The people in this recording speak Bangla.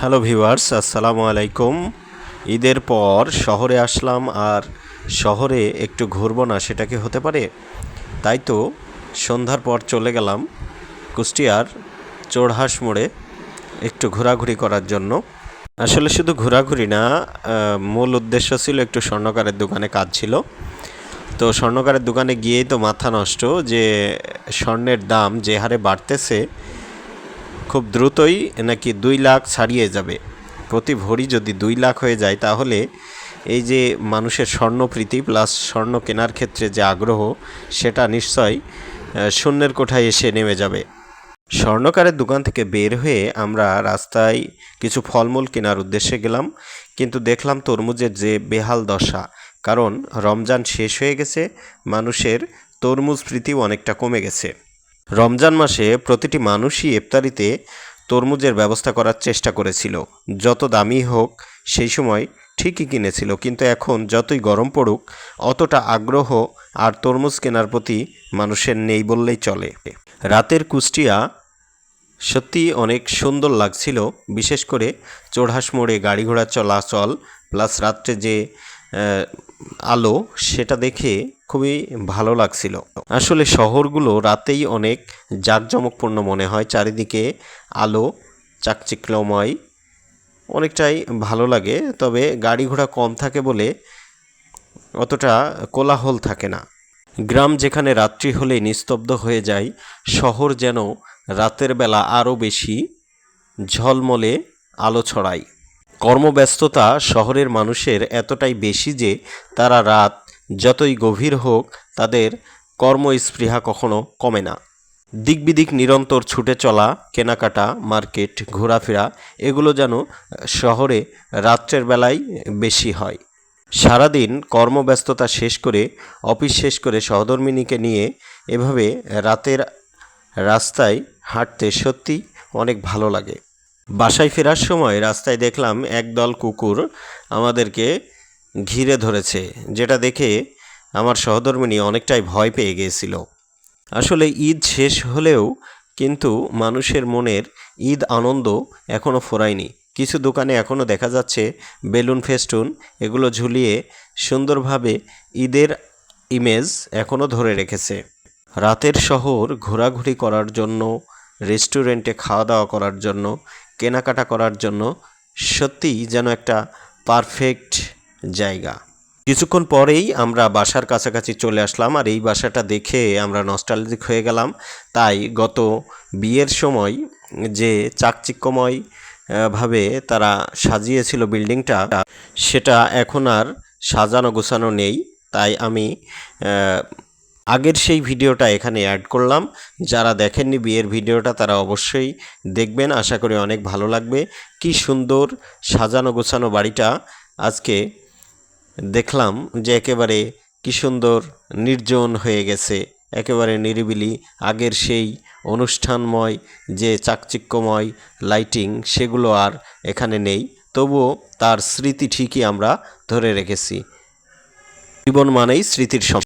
হ্যালো ভিউয়ার্স, আসসালামু আলাইকুম। ঈদের পর শহরে আসলাম আর শহরে একটু ঘুরবো না, সেটা কি হতে পারে? তাই তো সন্ধ্যার পর চলে গেলাম কুষ্টিয়ার চোড়হাস মোড়ে একটু ঘোরাঘুরি করার জন্য। আসলে শুধু ঘোরাঘুরি না মূল উদ্দেশ্য ছিল একটু স্বর্ণকারের দোকানে কাজ ছিল। তো স্বর্ণকারের দোকানে গিয়েই তো মাথা নষ্ট যে স্বর্ণের দাম যে হারে বাড়তেছে খুব দ্রুতই নাকি দুই লাখ ছাড়িয়ে যাবে। প্রতি ভরি যদি দুই লাখ হয়ে যায়, তাহলে এই যে মানুষের স্বর্ণপ্রীতি প্লাস স্বর্ণ কেনার ক্ষেত্রে যে আগ্রহ, সেটা নিশ্চয় শূন্যের কোঠায় এসে নেমে যাবে। স্বর্ণকারের দোকান থেকে বের হয়ে আমরা রাস্তায় কিছু ফলমূল কেনার উদ্দেশ্যে গেলাম, কিন্তু দেখলাম তরমুজের যে বেহাল দশা, কারণ রমজান শেষ হয়ে গেছে, মানুষের তরমুজ প্রীতিও অনেকটা কমে গেছে। রমজান মাসে প্রতিটি মানুষই ইফতারিতে তরমুজের ব্যবস্থা করার চেষ্টা করেছিল। যত দামি হোক, সেই সময় ঠিকই কিনেছিল, কিন্তু এখন যতই গরম পড়ুক, অতটা আগ্রহ আর তরমুজ কেনার প্রতি মানুষের নেই বললেই চলে। রাতের কুষ্টিয়া সত্যি অনেক সুন্দর লাগছিল, বিশেষ করে চোড়হাস মোড়ে গাড়ি ঘোড়া চলাচল, প্লাস রাত্রে যে আলো সেটা দেখে খুবই ভালো লাগছিল। আসলে শহরগুলো রাতেই অনেক জাঁকজমকপূর্ণ মনে হয়, চারিদিকে আলো, চাকচিক্যময়, অনেকটাই ভালো লাগে। তবে গাড়ি ঘোড়া কম থাকে বলে অতটা কোলাহল থাকে না। গ্রাম যেখানে রাত্রি হলে নিস্তব্ধ হয়ে যায়, শহর যেন রাতের বেলা আরও বেশি ঝলমলে আলো ছড়ায়। কর্মব্যস্ততা শহরের মানুষের এতটাই বেশি যে তারা রাত যতই গভীর হোক তাদের কর্মস্পৃহা কখনো কমে না। দিক বিদিক নিরন্তর ছুটে চলা, কেনাকাটা, মার্কেট, ঘোরাফেরা, এগুলো যেন শহরে রাত্রের বেলায় বেশি হয়। সারাদিন কর্মব্যস্ততা শেষ করে, অফিস শেষ করে সহধর্মিনীকে নিয়ে এভাবে রাতের রাস্তায় হাঁটতে সত্যি অনেক ভালো লাগে। বাসায় ফেরার সময় রাস্তায় দেখলাম একদল কুকুর আমাদেরকে ঘিরে ধরেছে, যেটা দেখে আমার সহধর্মিনী অনেকটাই ভয় পেয়ে গিয়েছিল। আসলে ঈদ শেষ হলেও কিন্তু মানুষের মনের ঈদ আনন্দ এখনও ফোরায়নি। কিছু দোকানে এখনও দেখা যাচ্ছে বেলুন, ফেস্টুন এগুলো ঝুলিয়ে সুন্দরভাবে ঈদের ইমেজ এখনও ধরে রেখেছে। রাতের শহর ঘোরাঘুরি করার জন্য, রেস্টুরেন্টে খাওয়া দাওয়া করার জন্য কেনাকাটা করার জন্য সত্যিই যেন একটা পারফেক্ট জায়গা। কিছুক্ষণ পরেই আমরা বাসার কাছাকাছি চলে আসলাম আর এই বাসাটা দেখে আমরা নস্টালজিক হয়ে গেলাম। তাই গত বিয়ের সময় যে চাকচিক্যময় ভাবে তারা সাজিয়েছিল বিল্ডিংটা, সেটা এখন আর সাজানো গোছানো নেই। তাই আমি আগের সেই ভিডিওটা এখানে অ্যাড করলাম। যারা দেখেননি বিয়ের ভিডিওটা, তারা অবশ্যই দেখবেন। আশা করি অনেক ভালো লাগবে। কি সুন্দর সাজানো গোছানো বাড়িটা আজকে দেখলাম যে একেবারে কি সুন্দর নির্জন হয়ে গেছে। একেবারে নিরিবিলি। আগের সেই অনুষ্ঠানময় যে চাকচিক্যময় লাইটিং সেগুলো আর এখানে নেই। তবুও তার স্মৃতি ঠিকই আমরা ধরে রেখেছি। জীবন মানেই স্মৃতির সম